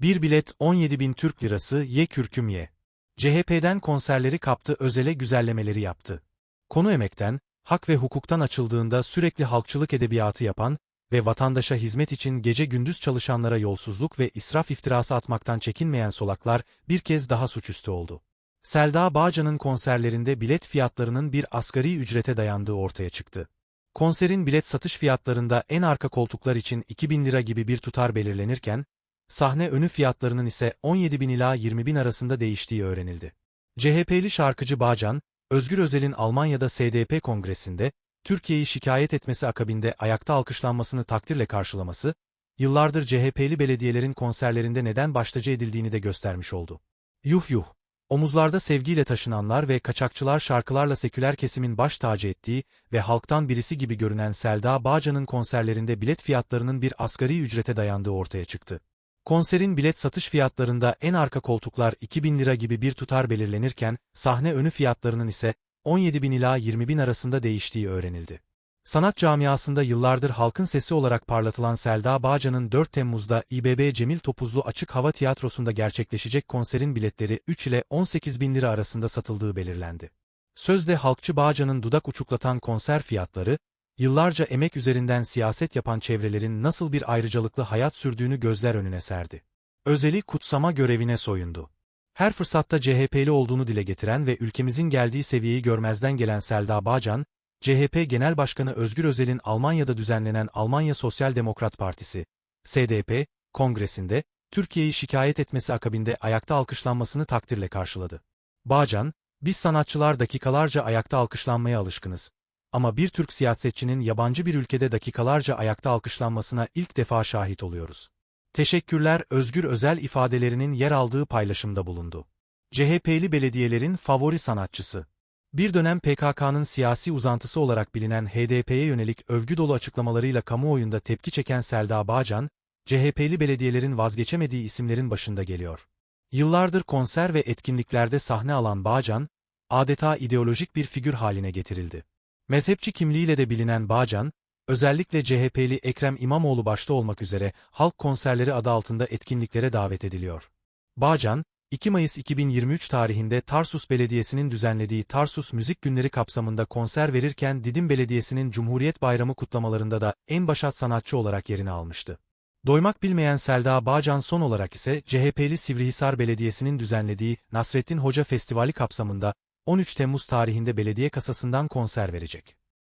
Bir bilet 17 bin Türk lirası ye kürküm ye. CHP'den konserleri kaptı özele güzellemeleri yaptı. Konu emekten, hak ve hukuktan açıldığında sürekli halkçılık edebiyatı yapan ve vatandaşa hizmet için gece gündüz çalışanlara yolsuzluk ve israf iftirası atmaktan çekinmeyen solaklar bir kez daha suçüstü oldu. Selda Bağcan'ın konserlerinde bilet fiyatlarının bir asgari ücrete dayandığı ortaya çıktı. Konserin bilet satış fiyatlarında en arka koltuklar için 2000 lira gibi bir tutar belirlenirken, sahne önü fiyatlarının ise 17 bin ila 20 bin arasında değiştiği öğrenildi. CHP'li şarkıcı Bağcan, Özgür Özel'in Almanya'da SDP kongresinde, Türkiye'yi şikayet etmesi akabinde ayakta alkışlanmasını takdirle karşılaması, yıllardır CHP'li belediyelerin konserlerinde neden baştacı edildiğini de göstermiş oldu. Yuh yuh! Omuzlarda sevgiyle taşınanlar ve kaçakçılar şarkılarla seküler kesimin baş tacı ettiği ve halktan birisi gibi görünen Selda Bağcan'ın konserlerinde bilet fiyatlarının bir asgari ücrete dayandığı ortaya çıktı. Konserin bilet satış fiyatlarında en arka koltuklar 2000 lira gibi bir tutar belirlenirken, sahne önü fiyatlarının ise 17 bin ila 20 bin arasında değiştiği öğrenildi. Sanat camiasında yıllardır halkın sesi olarak parlatılan Selda Bağcan'ın 4 Temmuz'da İBB Cemil Topuzlu Açık Hava Tiyatrosu'nda gerçekleşecek konserin biletleri 3 ile 18 bin lira arasında satıldığı belirlendi. Sözde halkçı Bağcan'ın dudak uçuklatan konser fiyatları, yıllarca emek üzerinden siyaset yapan çevrelerin nasıl bir ayrıcalıklı hayat sürdüğünü gözler önüne serdi. Özeli kutsama görevine soyundu. Her fırsatta CHP'li olduğunu dile getiren ve ülkemizin geldiği seviyeyi görmezden gelen Selda Bağcan, CHP Genel Başkanı Özgür Özel'in Almanya'da düzenlenen Almanya Sosyal Demokrat Partisi, SDP, kongresinde, Türkiye'yi şikayet etmesi akabinde ayakta alkışlanmasını takdirle karşıladı. Bağcan, biz sanatçılar dakikalarca ayakta alkışlanmaya alışkınız. Ama bir Türk siyasetçinin yabancı bir ülkede dakikalarca ayakta alkışlanmasına ilk defa şahit oluyoruz. Teşekkürler Özgür Özel ifadelerinin yer aldığı paylaşımda bulundu. CHP'li belediyelerin favori sanatçısı. Bir dönem PKK'nın siyasi uzantısı olarak bilinen HDP'ye yönelik övgü dolu açıklamalarıyla kamuoyunda tepki çeken Selda Bağcan, CHP'li belediyelerin vazgeçemediği isimlerin başında geliyor. Yıllardır konser ve etkinliklerde sahne alan Bağcan, adeta ideolojik bir figür haline getirildi. Mezhepçi kimliğiyle de bilinen Bağcan, özellikle CHP'li Ekrem İmamoğlu başta olmak üzere halk konserleri adı altında etkinliklere davet ediliyor. Bağcan, 2 Mayıs 2023 tarihinde Tarsus Belediyesi'nin düzenlediği Tarsus Müzik Günleri kapsamında konser verirken Didim Belediyesi'nin Cumhuriyet Bayramı kutlamalarında da en başat sanatçı olarak yerini almıştı. Doymak bilmeyen Selda Bağcan son olarak ise CHP'li Sivrihisar Belediyesi'nin düzenlediği Nasrettin Hoca Festivali kapsamında 13 Temmuz tarihinde belediye kasasından konser verecek.